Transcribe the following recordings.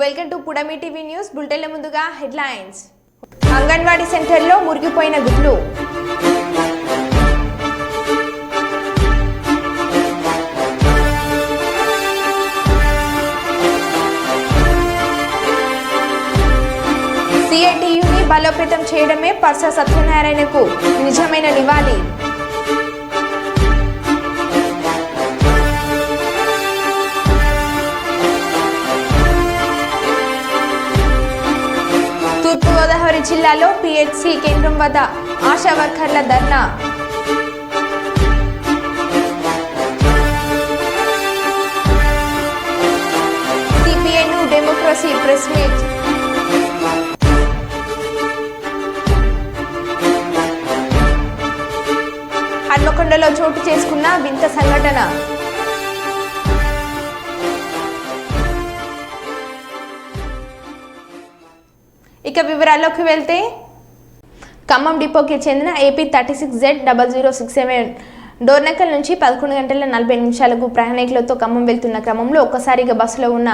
Welcome to Pudami TV news బులెటిన్ల ముందుగా headlines. Anganwadi సెంటర్లో మురిగిపోయిన గుడ్లు. సిఐటియుని బలోపేతం చేయడమే పర్స సత్యనారాయణకు నిజమైన నివాళి. గోదావరి జిల్లాలో పిహెచ్సి కేంద్రం వద్ద ఆశా వర్కర్ల ధర్నా. సిపిఐను డెమోక్రసీ ప్రెస్ మీట్. హన్మకొండలో చోటు చేసుకున్న వింత సంఘటన. ఇక వివరాల్లోకి వెళ్తే ఖమ్మం డిపోకి చెందిన AP thirty six Z double zero six seven Dornakal నుంచి పదకొండు గంటల నలభై నిమిషాలకు ప్రయాణికులతో ఖమ్మం వెళ్తున్న క్రమంలో ఒక్కసారిగా బస్సులో ఉన్న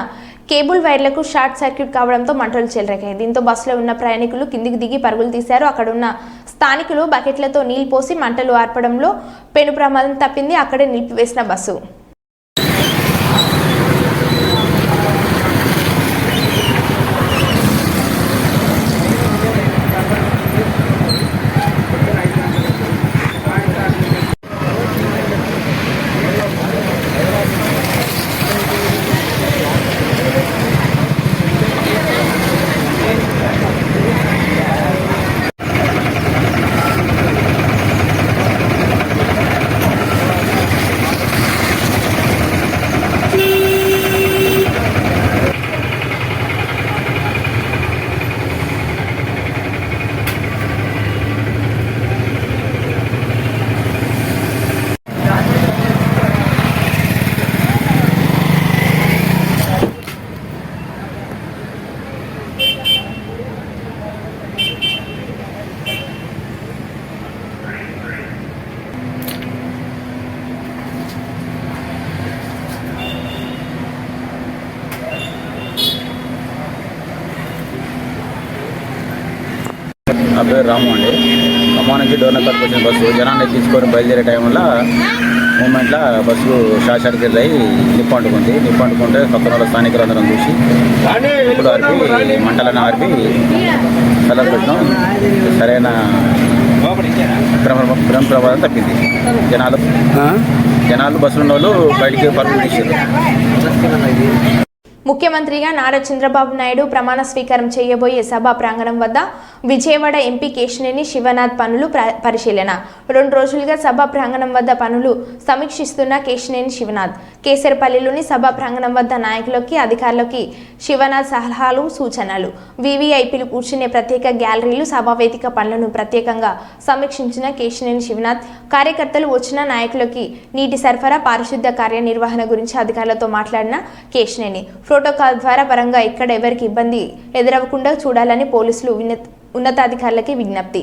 కేబుల్ వైర్లకు షార్ట్ సర్క్యూట్ కావడంతో మంటలు చెలరేగాయి. దీంతో బస్సులో ఉన్న ప్రయాణికులు కిందికి దిగి పరుగులు తీశారు. అక్కడ ఉన్న స్థానికులు బకెట్లతో నీళ్ళు పోసి మంటలు ఆర్పడంలో పెను ప్రమాదం తప్పింది. అక్కడే నిలిపివేసిన బస్సు. పేరు రాము అండి. ఖమ్మం నుంచి డోర్నకల్కి వచ్చిన బస్సు జనాన్ని తీసుకొని బయలుదేరే టైంలో మూమెంట్లో బస్సు షార్ట్ సర్క్యూట్ అయ్యి నిప్పు అంటుకుంది. నిప్పు అంటుకుంటే పక్కన వాళ్ళ స్థానికులు అందరం చూసి ఇప్పుడు ఆర్పి మంటలను ఆర్పి కలర్ పెట్టడం సరైన భ్రమ ప్రమాదం తప్పింది. జనాలు జనాలు బస్సులో ఉన్న వాళ్ళు బయటికి పరుగులు తీసారు ముఖ్యమంత్రిగా నారా చంద్రబాబు నాయుడు ప్రమాణ స్వీకారం చేయబోయే సభా ప్రాంగణం వద్ద విజయవాడ ఎంపీ కేశినేని శివనాథ్ పనులు పరిశీలన. రెండు రోజులుగా సభా ప్రాంగణం వద్ద పనులు సమీక్షిస్తున్న కేశినేని శివనాథ్. కేసరపల్లిలోని సభా ప్రాంగణం వద్ద నాయకులకి అధికారులకి శివనాథ్ సలహాలు సూచనలు. వివిఐపీలు కూర్చునే ప్రత్యేక గ్యాలరీలు సభావేదిక పనులను ప్రత్యేకంగా సమీక్షించిన కేశినేని శివనాథ్ కార్యకర్తలు వచ్చిన నాయకులకి నీటి సరఫరా పారిశుద్ధ్య కార్యనిర్వహణ గురించి అధికారులతో మాట్లాడిన కేశినేని. ప్రోటోకాల్ ద్వారా పరంగా ఎక్కడ ఎవరికి ఇబ్బంది ఎదురవ్వకుండా చూడాలని పోలీసులు ఉన్నతాధికారులకి విజ్ఞప్తి.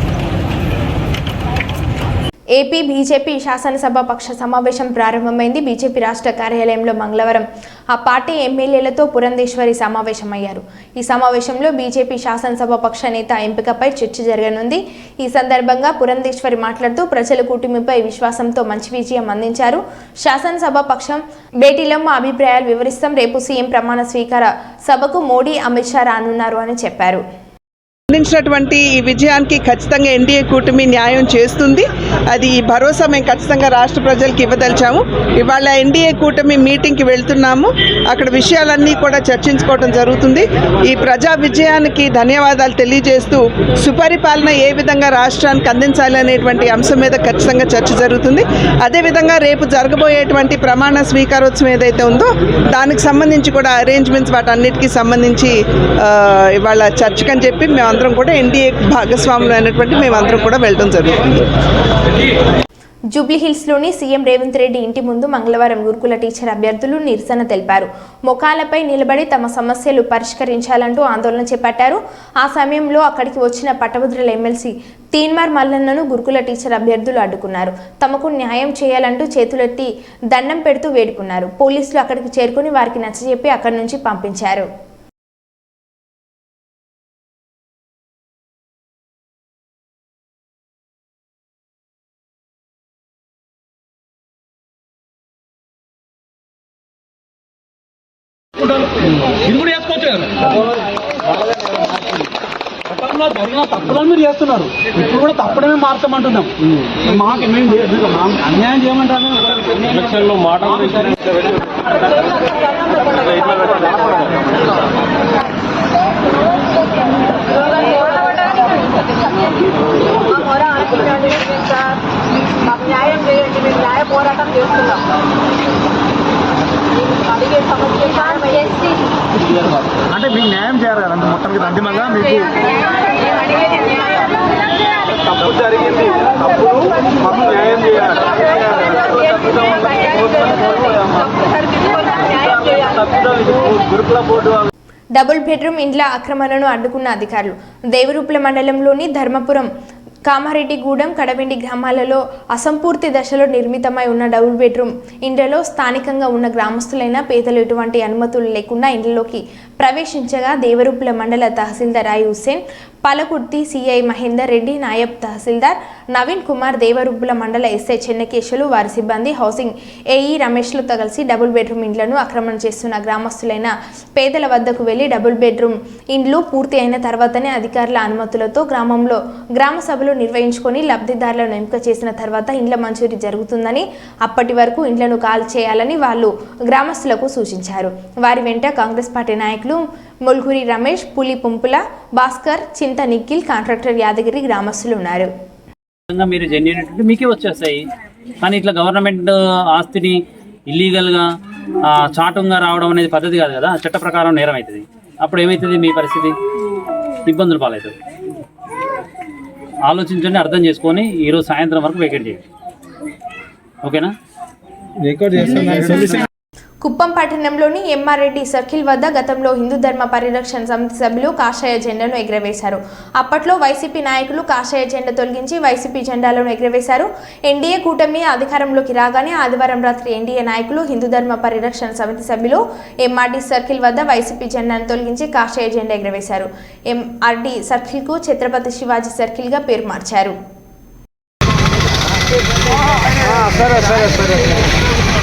ఏపీ బీజేపీ శాసనసభ పక్ష సమావేశం ప్రారంభమైంది. బీజేపీ రాష్ట్ర కార్యాలయంలో మంగళవారం ఆ పార్టీ ఎమ్మెల్యేలతో పురంధేశ్వరి సమావేశమయ్యారు. ఈ సమావేశంలో బీజేపీ శాసనసభ పక్ష నేత ఎంపికపై చర్చ జరగనుంది. ఈ సందర్భంగా పురంధేశ్వరి మాట్లాడుతూ ప్రజల కూటమిపై విశ్వాసంతో మంచి విజయం అందించారు. శాసనసభ పక్షం భేటీలో మా అభిప్రాయాలు వివరిస్తాం. రేపు సీఎం ప్రమాణ స్వీకార సభకు మోడీ అమిత్ షా రానున్నారు అని చెప్పారు. అందించినటువంటి ఈ విజయానికి ఖచ్చితంగా ఎన్డీఏ కూటమి న్యాయం చేస్తుంది. అది ఈ భరోసా మేము ఖచ్చితంగా రాష్ట్ర ప్రజలకు ఇవ్వదలిచాము. ఇవాళ ఎన్డీఏ కూటమి మీటింగ్కి వెళ్తున్నాము. అక్కడ విషయాలన్నీ కూడా చర్చించుకోవడం జరుగుతుంది. ఈ ప్రజా విజయానికి ధన్యవాదాలు తెలియజేస్తూ సుపరిపాలన ఏ విధంగా రాష్ట్రానికి అందించాలి అనేటువంటి అంశం మీద ఖచ్చితంగా చర్చ జరుగుతుంది. అదేవిధంగా రేపు జరగబోయేటువంటి ప్రమాణ స్వీకారోత్సవం ఏదైతే ఉందో దానికి సంబంధించి కూడా అరేంజ్మెంట్స్ వాటన్నిటికీ సంబంధించి ఇవాళ చర్చకని చెప్పి మేమందరం కూడా ఎన్డీఏ భాగస్వాములు అయినటువంటి మేమందరం కూడా వెళ్ళడం జరుగుతుంది. జూబ్లీహిల్స్లోని సీఎం రేవంత్ రెడ్డి ఇంటి ముందు మంగళవారం గురుకుల టీచర్ అభ్యర్థులు నిరసన తెలిపారు. ముఖాలపై నిలబడి తమ సమస్యలు పరిష్కరించాలంటూ ఆందోళన చేపట్టారు. ఆ సమయంలో అక్కడికి వచ్చిన పట్టభద్రుల ఎమ్మెల్సీ తీన్మార్ మల్లన్నను గురుకుల టీచర్ అభ్యర్థులు అడ్డుకున్నారు. తమకు న్యాయం చేయాలంటూ చేతులెత్తి దండం పెడుతూ వేడుకున్నారు. పోలీసులు అక్కడికి చేరుకుని వారికి నచ్చజెప్పి అక్కడి నుంచి పంపించారు. ఇది కూడా చేసుకోవచ్చు కదా? గతంలో జరిగిన తప్పులను మీరు చేస్తున్నారు. ఇప్పుడు కూడా తప్పడమే మార్చమంటున్నాం. మాకు మేము అన్యాయం చేయమంటారు? మాకు న్యాయం చేయండి మేము న్యాయ పోరాటం చేస్తున్నాం. అంటే మీకు న్యాయం చేయాలి కదా? మొత్తానికి అంతిమంగా మీకు తప్పు జరిగింది. న్యాయం చేయాలి. గురుకుల బోర్డు డబుల్ బెడ్రూమ్ ఇండ్ల ఆక్రమణను అడ్డుకున్న అధికారులు దేవరూప్ల మండలంలోని ధర్మపురం కామారెడ్డిగూడెం కడవెండి గ్రామాలలో అసంపూర్తి దశలో నిర్మితమై ఉన్న డబుల్ బెడ్రూమ్. ఇండ్లలో స్థానికంగా ఉన్న గ్రామస్తులైన పేదలు ఎటువంటి అనుమతులు లేకుండా ఇండ్లలోకి ప్రవేశించగా దేవరూపుల మండల తహసీల్దార్ ఐ హుస్సేన్ పాలకుర్తి సిఐ మహేందర్ రెడ్డి నాయబ్ తహసీల్దార్ నవీన్ కుమార్ దేవరుబ్బుల మండల ఎస్ఐ చెన్నకేశులు వారి సిబ్బంది హౌసింగ్ ఏఈ రమేష్లతో కలిసి డబుల్ బెడ్రూమ్ ఇండ్లను ఆక్రమణ చేస్తున్న గ్రామస్తులైన పేదల వద్దకు వెళ్ళి డబుల్ బెడ్రూమ్ ఇండ్లు పూర్తి అయిన తర్వాతనే అధికారుల అనుమతులతో గ్రామంలో గ్రామ సభలు నిర్వహించుకొని లబ్ధిదారులను ఎంపిక చేసిన తర్వాత ఇండ్ల మంజూరీ జరుగుతుందని అప్పటి వరకు ఇండ్లను కాల్ చేయాలని వాళ్ళు గ్రామస్తులకు సూచించారు. వారి వెంట కాంగ్రెస్ పార్టీ నాయకులు ముల్గురి రమేష్ పులి పుంపుల భాస్కర్ చింత నిఖిల్ కాంట్రాక్టర్ యాదగిరి గ్రామస్తులు ఉన్నారు. విధంగా మీరు జెన్యున్ మీకే వచ్చేస్తాయి. కానీ ఇట్లా గవర్నమెంట్ ఆస్తిని ఇల్లీగల్గా చాటుగా రావడం అనేది పద్ధతి కాదు కదా. చట్ట ప్రకారం నేరం అవుతుంది. అప్పుడు ఏమవుతుంది మీ పరిస్థితి? ఇబ్బందులు పాలవుతుంది ఆలోచించండి అర్థం చేసుకొని ఈరోజు సాయంత్రం వరకు వేకెట్ చేయండి. ఓకేనా? కుప్పం పట్టణంలోని ఎంఆర్రెడ్డి సర్కిల్ వద్ద గతంలో హిందూ ధర్మ పరిరక్షణ సమితి సభ్యులు కాషాయ జెండాను ఎగురవేశారు. అప్పట్లో వైసీపీ నాయకులు కాషాయ జెండా తొలగించి వైసీపీ జెండాలను ఎగురవేశారు. ఎన్డీఏ కూటమి అధికారంలోకి రాగానే ఆదివారం రాత్రి ఎన్డీఏ నాయకులు హిందూ ధర్మ పరిరక్షణ సమితి సభ్యులు ఎంఆర్డీ సర్కిల్ వద్ద వైసీపీ జెండాను తొలగించి కాషాయ జెండా ఎగురవేశారు. ఎంఆర్డీ సర్కిల్కు ఛత్రపతి శివాజీ సర్కిల్గా పేరు మార్చారు.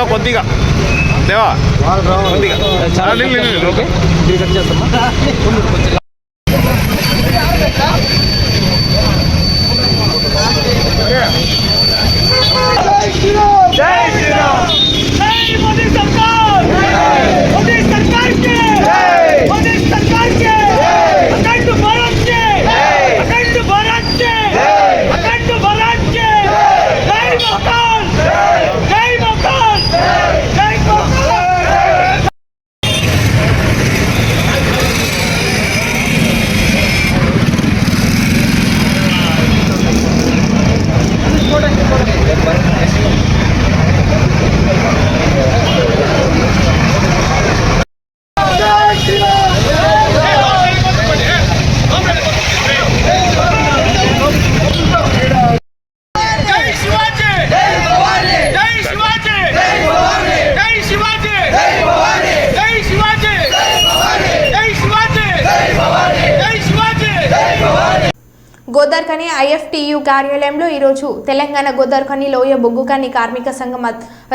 దేవా కొద్దిగా? దేవా కొద్దిగా. కార్యాలయంలో ఈరోజు తెలంగాణ గోదార్కని లోయ బొగ్గుకని కార్మిక సంఘం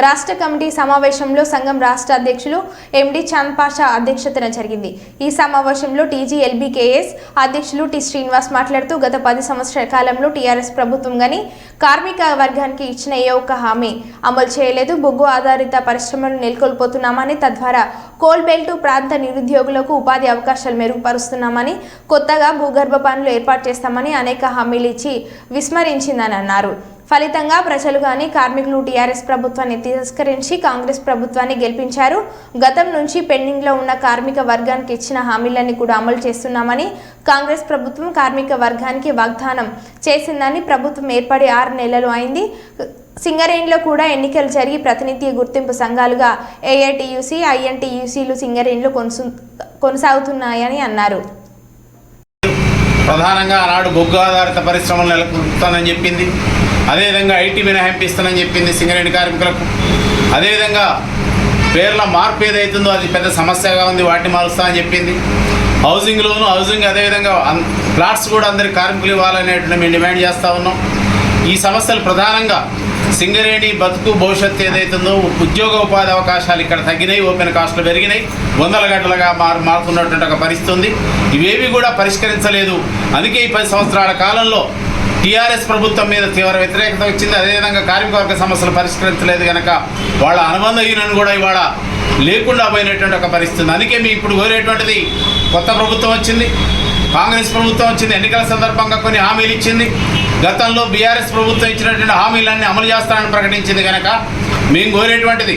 రాష్ట్ర కమిటీ సమావేశంలో సంఘం రాష్ట్ర అధ్యక్షులు ఎండి చాంద్పాషా అధ్యక్షతన జరిగింది. ఈ సమావేశంలో టీజీఎల్బీకేఎస్ అధ్యక్షులు టి శ్రీనివాస్ మాట్లాడుతూ గత పది సంవత్సరాల కాలంలో టీఆర్ఎస్ ప్రభుత్వం గాని కార్మిక వర్గానికి ఇచ్చిన ఏ ఒక్క హామీ అమలు చేయలేదు. బొగ్గు ఆధారిత పరిశ్రమలు నెలకొల్పోతున్నామని తద్వారా కోల్ బెల్ట్ ప్రాంత నిరుద్యోగులకు ఉపాధి అవకాశాలు మెరుగుపరుస్తున్నామని కొత్తగా భూగర్భ పనులు ఏర్పాటు చేస్తామని అనేక హామీలు ఇచ్చి విస్మరించిందని అన్నారు. ఫలితంగా ప్రజలు కానీ కార్మికులు టీఆర్ఎస్ ప్రభుత్వాన్ని తిరస్కరించి కాంగ్రెస్ ప్రభుత్వాన్ని గెలిపించారు. గతం నుంచి పెండింగ్లో ఉన్న కార్మిక వర్గానికి ఇచ్చిన హామీలన్నీ కూడా అమలు చేస్తున్నామని కాంగ్రెస్ ప్రభుత్వం కార్మిక వర్గానికి వాగ్దానం చేసిందని ప్రభుత్వం ఏర్పడి ఆరు నెలలు అయింది. సింగరేణిలో కూడా ఎన్నికలు జరిగి ప్రతినిధి గుర్తింపు సంఘాలుగా ఏఐటియుసి ఐఎన్టీయూసీలు సింగరేణిలో కొనసు కొనసాగుతున్నాయని అన్నారు. ప్రధానంగా ఆనాడు బొగ్గు ఆధారిత పరిశ్రమలు నెలకొల్పుతానని చెప్పింది. అదేవిధంగా ఐటీ మినహాయింపిస్తానని చెప్పింది సింగరేణి కార్మికులకు. అదేవిధంగా పేర్ల మార్పు ఏదైతుందో అది పెద్ద సమస్యగా ఉంది వాటిని మారుస్తానని చెప్పింది. హౌసింగ్లోను హౌసింగ్ అదేవిధంగా అన్- ప్లాట్స్ కూడా అందరి కార్మికులు ఇవ్వాలనేటువంటి మేము డిమాండ్ చేస్తూ ఉన్నాం. ఈ సమస్యలు ప్రధానంగా సింగరేణి బతుకు భవిష్యత్తు ఏదైతుందో ఉద్యోగ ఉపాధి అవకాశాలు ఇక్కడ తగ్గినాయి ఓపెన్ కాస్ట్లు పెరిగినాయి వందల గంటలుగా మారు మారుతున్నటువంటి ఒక పరిస్థితి ఉంది. ఇవేవి కూడా పరిష్కరించలేదు. అందుకే ఈ పది సంవత్సరాల కాలంలో టీఆర్ఎస్ ప్రభుత్వం మీద తీవ్ర వ్యతిరేకత వచ్చింది. అదేవిధంగా కార్మిక వర్గ సమస్యలు పరిష్కరించలేదు కనుక వాళ్ళ అనుబంధ యూనియన్ కూడా ఇవాళ లేకుండా పోయినటువంటి ఒక పరిస్థితి అందుకే మీ ఇప్పుడు కోరేటువంటిది కొత్త ప్రభుత్వం వచ్చింది. కాంగ్రెస్ ప్రభుత్వం వచ్చింది ఎన్నికల సందర్భంగా కొన్ని హామీలు ఇచ్చింది. గతంలో బీఆర్ఎస్ ప్రభుత్వం ఇచ్చినటువంటి హామీలన్నీ అమలు చేస్తానని ప్రకటించింది కనుక మేము కోరేటువంటిది.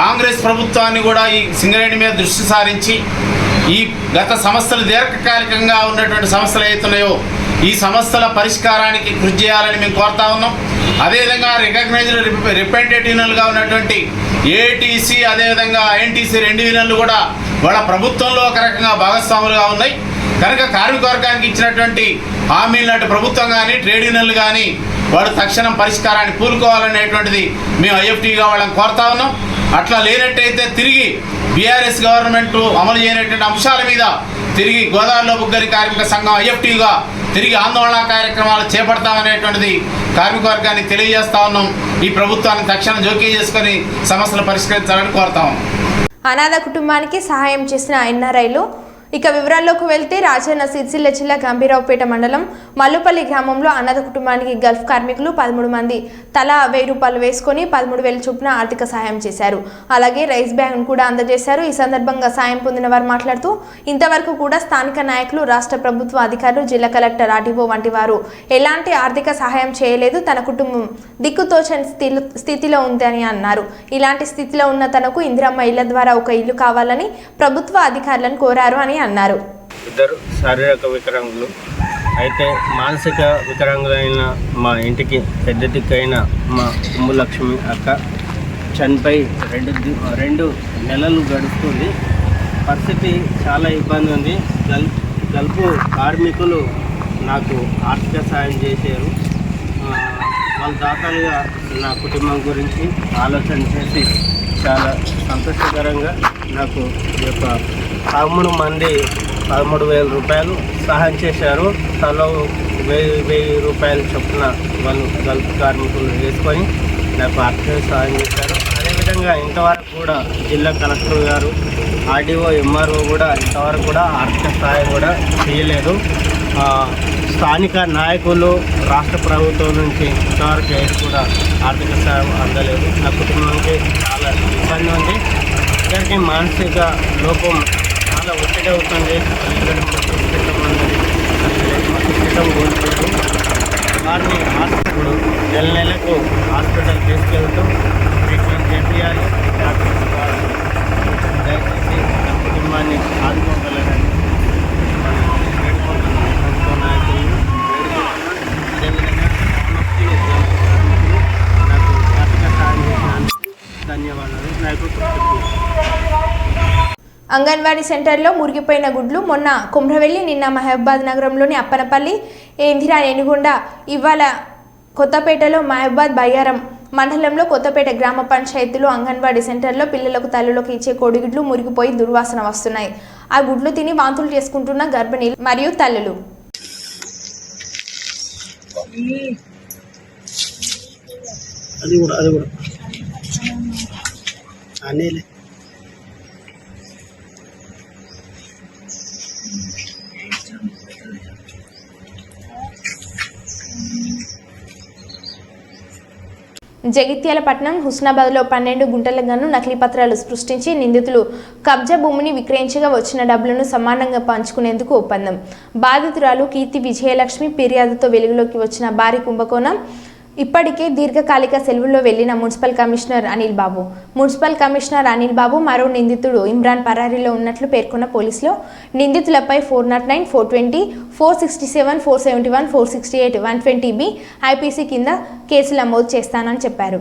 కాంగ్రెస్ ప్రభుత్వాన్ని కూడా ఈ సింగరేణి మీద దృష్టి సారించి ఈ గత సమస్యలు దీర్ఘకాలికంగా ఉన్నటువంటి సమస్యలు అవుతున్నాయో ఈ సమస్యల పరిష్కారానికి కృషి చేయాలని మేము కోరుతా ఉన్నాం. అదేవిధంగా రికగ్నైజ్డ్ రిప్రజెంటేటివ్ ఉన్నటువంటి ఏటీసీ అదేవిధంగా ఐఎన్టీసీ రెండు యూనియన్లు కూడా వాళ్ళ ప్రభుత్వంలో ఒక రకంగా భాగస్వాములుగా ఉన్నాయి. కనుక కార్మిక వర్గానికి ఇచ్చినటువంటి హామీలు నాటి ప్రభుత్వం కానీ ట్రేడ్ యూనియన్లు కానీ వాడు తక్షణం పరిష్కారాన్ని కూలుకోవాలనేటువంటిది మేము ఐఎఫ్టీగా వాళ్ళని కోరుతా ఉన్నాం. అట్లా లేనట్టయితే తిరిగి బీఆర్ఎస్ గవర్నమెంట్ అమలు చేయనటువంటి అంశాల మీద తిరిగి గోదావరిలో బుగ్గరి కార్మిక సంఘం ఐఎఫ్టీగా తిరిగి ఆందోళన కార్యక్రమాలు చేపడతామనేటువంటిది కార్మిక వర్గాన్ని తెలియజేస్తా ఉన్నాం. ఈ ప్రభుత్వాన్ని తక్షణం జోక్యం చేసుకొని సమస్యలు పరిష్కరించాలని కోరుతాం అనాథ కుటుంబానికి సహాయం చేసిన ఎన్ఆర్ఐలు ఇక వివరాల్లోకి వెళ్తే రాజన్న సిరిసిల్ల జిల్లా గంభీరావుపేట మండలం మల్లుపల్లి గ్రామంలో అన్నద కుటుంబానికి గల్ఫ్ కార్మికులు పదమూడు మంది తలా వెయ్యి రూపాయలు వేసుకొని పదమూడు వేల చొప్పున ఆర్థిక సహాయం చేశారు. అలాగే రైస్ బ్యాగ్ను కూడా అందజేశారు. ఈ సందర్భంగా సాయం పొందిన వారు మాట్లాడుతూ ఇంతవరకు కూడా స్థానిక నాయకులు రాష్ట్ర ప్రభుత్వ అధికారులు జిల్లా కలెక్టర్ ఆర్డీఓ వంటి వారు ఎలాంటి ఆర్థిక సహాయం చేయలేదు. తన కుటుంబం దిక్కుతోచని స్థితిలో స్థితిలో ఉందని అన్నారు. ఇలాంటి స్థితిలో ఉన్న తనకు ఇందిరమ్మ ఇళ్ళ ద్వారా ఒక ఇల్లు కావాలని ప్రభుత్వ అధికారులను కోరారు అని అన్నారు. ఇద్దరు శారీరక వికలాంగులు. అయితే మానసిక వికలాంగులైన మా ఇంటికి పెద్ద దిక్కైన మా ఉమ్ము లక్ష్మి అక్క చనిపోయి రెండు రెండు నెలలు గడుస్తుంది. పరిస్థితి చాలా ఇబ్బంది ఉంది. గల్ గల్పు కార్మికులు నాకు ఆర్థిక సాయం చేశారు. వాళ్ళ దాతలుగా నా కుటుంబం గురించి ఆలోచన చేసి చాలా సంతోషకరంగా నాకు ఈ యొక్క పదమూడు మంది పదమూడు వేల రూపాయలు సహాయం చేశారు. తలో వెయ్యి వెయ్యి రూపాయలు చొప్పున వాళ్ళు గల్ఫ్ కార్మికులు వేసుకొని నాకు ఆర్థిక సహాయం చేశారు. అదేవిధంగా ఇంతవరకు కూడా జిల్లా కలెక్టర్ గారు ఆర్డీఓ ఎంఆర్ఓ కూడా ఇంతవరకు కూడా ఆర్థిక సహాయం కూడా చేయలేదు. స్థానిక నాయకులు రాష్ట్ర ప్రభుత్వం నుంచి ఇంతవరకు ఏది కూడా ఆర్థిక సహాయం అందలేదు. నా కుటుంబానికి చాలా ఇబ్బంది ఉంది. ఇక్కడికి మానసిక లోపం ఒత్తిడి అవుతుంది. ఇద్దరు మస్తిష్కం అన్నది మస్తిష్కం వారిని హాస్పిటల్ నెల నెలకు హాస్పిటల్ తీసుకెళ్తూ ట్రీట్మెంట్ చేపించాలి డాక్టర్స్ దయచేసి కుటుంబాన్ని ఆదుకోగలరని మనం వేడుకుంటున్నాం ప్రభుత్వ నాయకులు వేడుకుంటున్నాం అదేవిధంగా గ్రామస్తులు, నాకు ఆర్థిక సహాయం చేసినందుకు ధన్యవాదాలు నాకు కృతజ్ఞతలు అంగన్వాడీ సెంటర్లో మురిగిపోయిన గుడ్లు మొన్న కుమ్రవెల్లి నిన్న మహబాద్ నగరంలోని అప్పనపల్లి ఇందిరా ఎనుగొండ ఇవాళ కొత్తపేటలో మహబాద్ బయ్యారం మండలంలో కొత్తపేట గ్రామ పంచాయతీలో అంగన్వాడీ సెంటర్లో పిల్లలకు తల్లులకు ఇచ్చే కోడిగుడ్లు మురిగిపోయి దుర్వాసన వస్తున్నాయి. ఆ గుడ్లు తిని వాంతులు చేసుకుంటున్న గర్భిణీలు మరియు తల్లులు. అది కూడా అది కూడా. అనేలే జగిత్యాలపట్నం హుస్నాబాద్లో పన్నెండు గుంటల గన్ను నకిలీ పత్రాలు సృష్టించి నిందితులు కబ్జా భూమిని విక్రయించగా వచ్చిన డబ్బులను సమానంగా పంచుకునేందుకు ఒప్పందం. బాధితురాలు కీర్తి విజయలక్ష్మి ఫిర్యాదుతో వెలుగులోకి వచ్చిన భారీ కుంభకోణం ఇప్పటికే దీర్ఘకాలిక సెలవుల్లో వెళ్ళిన municipal commissioner Anil Babu. Municipal commissioner Anil Babu మరో నిందితుడు ఇమ్రాన్ పరారీలో ఉన్నట్లు పేర్కొన్న పోలీసులు. నిందితులపై four nought nine four twenty four sixty seven four seventy one four sixty eight one twenty B IPC కింద కేసులు నమోదు చేస్తానని చెప్పారు.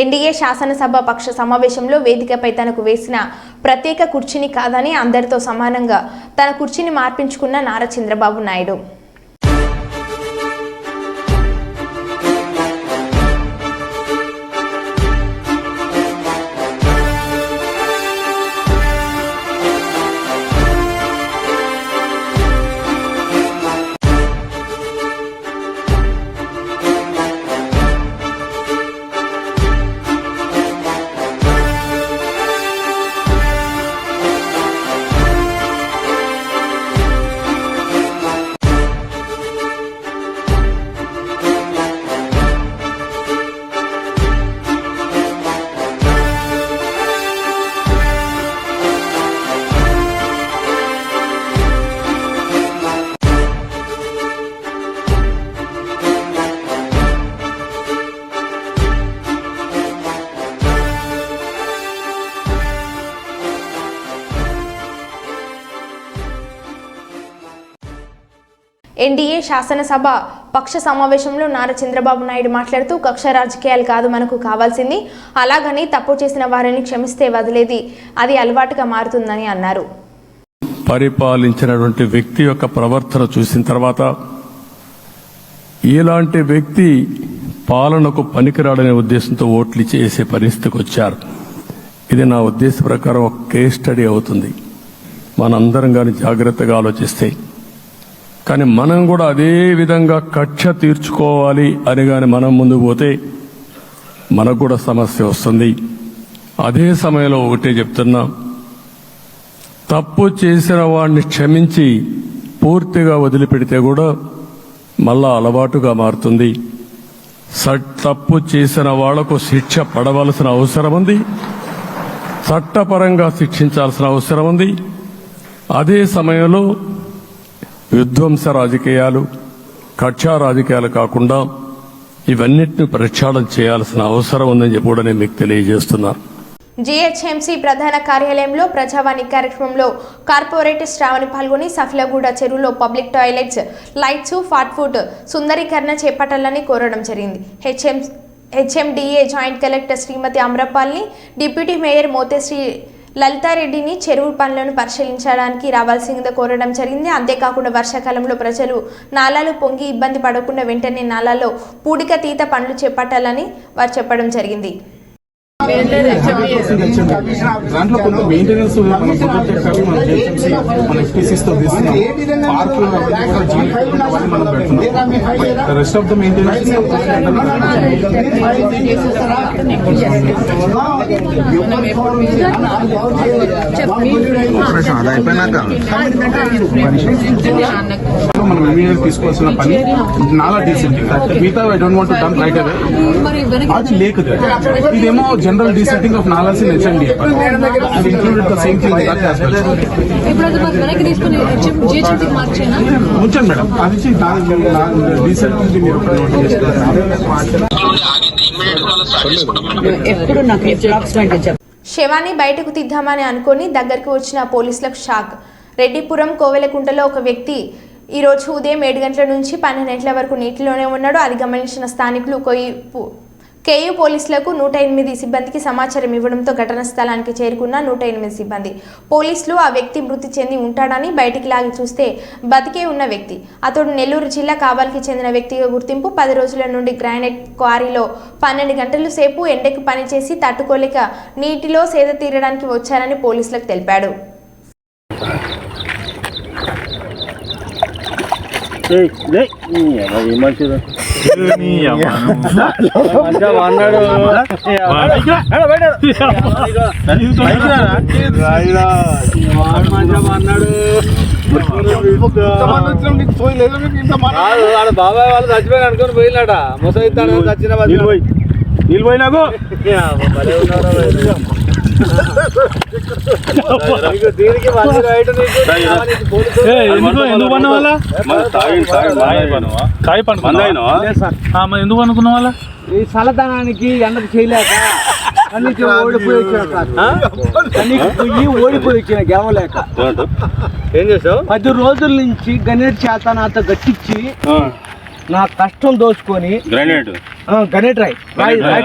ఎన్డీఏ శాసనసభ పక్ష సమావేశంలో వేదికపై తనకు వేసిన ప్రత్యేక కుర్చీని కాదని అందరితో సమానంగా తన కుర్చీని మార్పించుకున్న నారా చంద్రబాబు నాయుడు. ఎన్డీఏ శాసనసభ పక్ష సమావేశంలో నారా చంద్రబాబు నాయుడు మాట్లాడుతూ కక్ష రాజకీయాలు కాదు మనకు కావాల్సింది. అలాగని తప్పు చేసిన వారిని క్షమిస్తే వదిలేది. అది అలవాటుగా మారుతుందని అన్నారు. పరిపాలించినటువంటి వ్యక్తి యొక్క ప్రవర్తన చూసిన తర్వాత ఇలాంటి వ్యక్తి పాలనకు పనికిరాడనే ఉద్దేశంతో ఓట్లు చేసే పరిస్థితికి వచ్చారు. ఇది నా ఉద్దేశ ప్రకారం ఒక కేస్ స్టడీ అవుతుంది. మనందరం కానీ జాగ్రత్తగా ఆలోచిస్తే కానీ మనం కూడా అదే విధంగా కక్ష తీర్చుకోవాలి అని కానీ మనం ముందు పోతే మనకు కూడా సమస్య వస్తుంది. అదే సమయంలో ఒకటే చెప్తున్నా. తప్పు చేసిన వాడిని క్షమించి పూర్తిగా వదిలిపెడితే కూడా మళ్ళా అలవాటుగా మారుతుంది. స- తప్పు చేసిన వాళ్ళకు శిక్ష పడవలసిన అవసరం ఉంది. చట్టపరంగా శిక్షించాల్సిన అవసరం ఉంది. అదే సమయంలో విధ్వంస రాజకీయాలు కక్షా రాజకీయాలు కాకుండా ఇవన్నిటిని ప్రక్షాళన చేయాల్సిన అవసరం ఉందని చెప్పి కూడా నేను మీకు తెలియజేస్తున్నాను జీహెచ్ఎంసీ ప్రధాన కార్యాలయంలో ప్రజావాణి కార్యక్రమంలో కార్పొరేట్ శ్రావణి పాల్గొని సఫలగూడ చెరువులో public toilets lights fast food సుందరీకరణ చేపట్టాలని కోరడం జరిగింది. హెచ్ఎం హెచ్ఎండిఏ జాయింట్ కలెక్టర్ శ్రీమతి అమ్రపాల్ని డిప్యూటీ మేయర్ మోతేశ్రీ లలితారెడ్డిని చెరువు పనులను పరిశీలించడానికి రావాల్సిందిగా కోరడం జరిగింది. అంతేకాకుండా వర్షాకాలంలో ప్రజలు నాలాలు పొంగి ఇబ్బంది పడకుండా వెంటనే నాలాల్లో పూడిక తీత పనులు చేపట్టాలని వారు చెప్పడం జరిగింది. దాంట్లో కొంత మెయింటెనెన్స్ మన ప్రొజెక్ట్ అవి మన JHMC, మన FPCs తో తీస్తున్నాం జీవితం అవన్నీ మనం పెడుతున్నాం రెస్ట్ ఆఫ్ ద మెయింటెనెన్స్ మనం ఇమీడియట్ తీసుకోవాల్సిన పని నాలా డీసెంటింగ్ మిగతా I don't want done right away అది లేక్ ఇదేమో general desilting of nalas in HMD అది included the same thing that as well ఉంచండి మేడం అది డీసెంటింగ్ మీరు ఎప్పుడు నాకు అప్రాక్సిమేట్ శవాన్ని బయటకు తీద్దామని అనుకుని దగ్గరకు వచ్చిన పోలీసులకు షాక్. రెడ్డిపురం కోవెలకుంటలో ఒక వ్యక్తి ఈరోజు ఉదయం ఏడు గంటల నుంచి పన్నెండు గంటల వరకు నీటిలోనే ఉన్నాడు. అది గమనించిన స్థానికులు కొయ్యి కేయూ పోలీసులకు నూట ఎనిమిది సిబ్బందికి సమాచారం ఇవ్వడంతో ఘటనా స్థలానికి చేరుకున్న నూట ఎనిమిది సిబ్బంది. పోలీసులు ఆ వ్యక్తి మృతి చెంది ఉంటాడని బయటికి లాగి చూస్తే బతికే ఉన్న వ్యక్తి. అతడు నెల్లూరు జిల్లా కావాల్కి చెందిన వ్యక్తిగా గుర్తింపు పది రోజుల నుండి గ్రానైట్ క్వారీలో పన్నెండు గంటల సేపు ఎండకు పనిచేసి తట్టుకోలేక నీటిలో సేద తీరడానికి వచ్చారని పోలీసులకు తెలిపాడు. బాబాయ్ వాళ్ళు చచ్చిపోయిన అనుకుని పోయినాడ? ముసైతాడు చచ్చిన నిలిపోయినాకు మంచి రైట్ ఎందుకు పన్న వాళ్ళ ఎందుకు అనుకున్న వాళ్ళ ఈ చల్లదనానికి ఎండకు చేయలేక కన్నీకి ఓడిపోయి కన్నీకి పోయి ఓడిపోయి వచ్చిన గెవలేక ఏం చేసావు పది రోజుల నుంచి గణేట్ చేత నాతో గట్టించి నా కష్టం దోచుకొని గ్రానైట్ గణేట్ రాయ్ రాయ్ రాయ్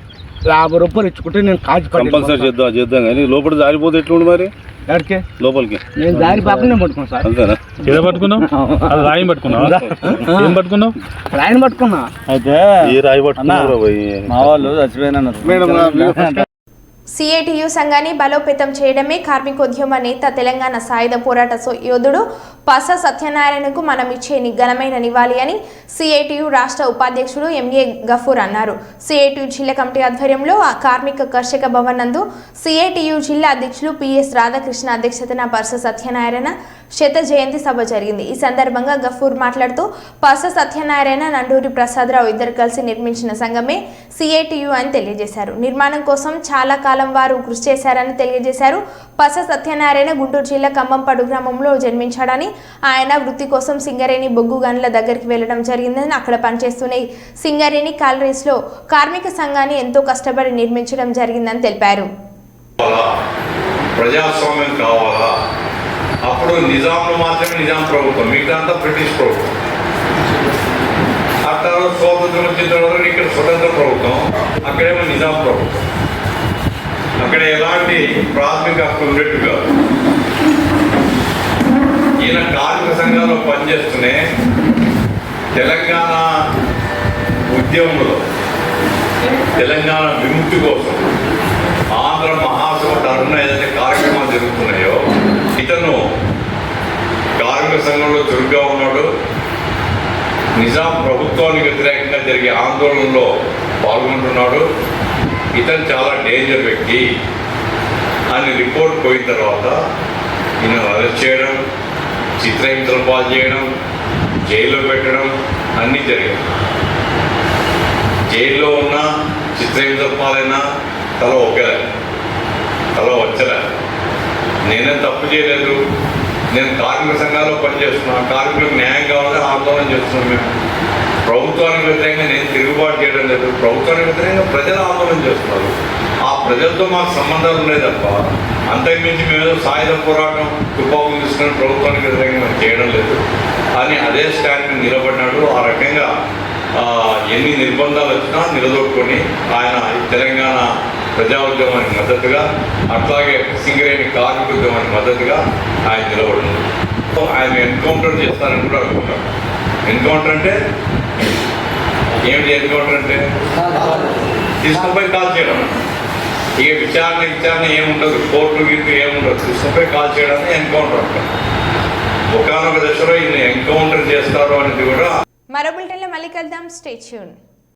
యాభై రూపాయలు ఇచ్చుకుంటే నేను కాజీ కంపల్సరీ చేద్దాం చేద్దాం. కానీ లోపల జారిపోతే ఎట్లుండి మరి? ఎక్కడికి లోపలికి. నేను దారి పాపనే పట్టుకున్నా సార్. అంతేనా? ఏదో పట్టుకున్నావు? అది రాయం పట్టుకున్నావు? ఏం పట్టుకున్నావు? లైన్ పట్టుకున్నా. అయితే ఏ రాయి పట్టుకున్నారా పోయి మా వాళ్ళు చచ్చిపోయినా సిఐటియు సంఘాన్ని బలోపేతం చేయడమే కార్మికోద్యమ నేత తెలంగాణ సాయుధ పోరాట యోధుడు పస సత్యనారాయణకు మనం ఇచ్చే ని- ఘనమైన నివాళి అని సిఐటియు రాష్ట్ర ఉపాధ్యక్షుడు ఎంఏ గఫూర్ అన్నారు. సిఐటియు జిల్లా కమిటీ ఆధ్వర్యంలో కార్మిక కర్షక భవన్ నందు సిఐటియు జిల్లా అధ్యక్షులు పిఎస్ రాధాకృష్ణ అధ్యక్షతన పర్స సత్యనారాయణ శత జయంతి సభ జరిగింది. ఈ సందర్భంగా గఫూర్ మాట్లాడుతూ పస సత్యనారాయణ నండూరి ప్రసాదరావు ఇద్దరు కలిసి నిర్మించిన సంఘమే సిఐటియు అని తెలియజేశారు. నిర్మాణం కోసం చాలా కాలం వారు కృషి చేశారని తెలియజేశారు. పస సత్యనారాయణ గుంటూరు జిల్లా ఖమ్మంపడు గ్రామంలో జన్మించాడని ఆయన వృత్తి కోసం సింగరేణి బొగ్గు గనుల దగ్గరికి వెళ్ళడం జరిగిందని అక్కడ పనిచేస్తున్నాయి సింగరేణి కాలరీస్లో కార్మిక సంఘాన్ని ఎంతో కష్టపడి నిర్మించడం జరిగిందని తెలిపారు. ప్రజాస్వామ్యం కావాలా? అప్పుడు నిజాంలో మాత్రమే నిజాం ప్రభుత్వం. మిగతా అంతా బ్రిటిష్ ప్రభుత్వం. ఆ తర్వాత స్వాతంత్రం వచ్చిన తర్వాత ఇక్కడ స్వతంత్ర ప్రభుత్వం అక్కడేమో నిజాం ప్రభుత్వం. అక్కడ ఎలాంటి ప్రాథమిక హక్కు ఉండేట్టు కాదు. ఈయన కార్మిక సంఘాల్లో పనిచేస్తూనే తెలంగాణ ఉద్యమంలో తెలంగాణ విముక్తి కోసం ఆంధ్ర మహాసభ తరఫున ఏదైతే కార్యక్రమాలు జరుగుతున్నాయో ఇతను కార్మిక సంఘంలో చురుగ్గా ఉన్నాడు. నిజాం ప్రభుత్వానికి వ్యతిరేకంగా జరిగే ఆందోళనలో పాల్గొంటున్నాడు. ఇతను చాలా డేంజర్ వ్యక్తి అని రిపోర్ట్ పోయిన తర్వాత ఈయన అరెస్ట్ చేయడం చిత్రహింసలు పాలు చేయడం జైల్లో పెట్టడం అన్నీ జరిగాయి. జైల్లో ఉన్న చిత్రహింసలు పాలైనా తల ఒగ్గలే తల వచ్చలే నేనే తప్పు చేయలేదు. నేను కార్మిక సంఘాల్లో పనిచేస్తున్నాను. కార్మికులకు న్యాయం కావాలని ఆందోళన చేస్తున్నాం మేము. ప్రభుత్వానికి వ్యతిరేకంగా నేను తిరుగుబాటు చేయడం లేదు ప్రభుత్వానికి వ్యతిరేకంగా ప్రజలు ఆందోళన చేస్తున్నారు. ఆ ప్రజలతో మాకు సంబంధాలు ఉన్నాయి తప్ప అంతకుమించి మేము సాయుధ పోరాటం తుపాకులు తీసుకుని ప్రభుత్వానికి వ్యతిరేకంగా చేయడం లేదు. అని అదే స్టాండ్ నిలబడినాడు. ఆ రకంగా ఎన్ని నిర్బంధాలు వచ్చినా నిలదొక్కుని ఆయన తెలంగాణ ప్రజా ఉద్యమానికి మద్దతుగా అట్లాగే సింగరేణి కార్మిక ఉద్యమానికి మద్దతుగా ఆయన నిలబడింది ఆయన ఎన్కౌంటర్ చేస్తారని కూడా అనుకుంటారు ఎన్కౌంటర్ అంటే? ఏమిటి ఎన్కౌంటర్ అంటే? తీసుకుపోయి కాల్ చేయడం. ఇక విచారణ విచారణ ఏముండదు. కోర్టు గిట్టు ఏముండదు. తీసుకుపోయి కాల్ చేయడాన్ని ఎన్కౌంటర్ అంటారు ఒకనొక దశలో ఈయన ఎన్కౌంటర్ చేస్తారు అనేది కూడా మరో బులెటిన్లో మళ్ళీ కలుద్దాం. Stay tune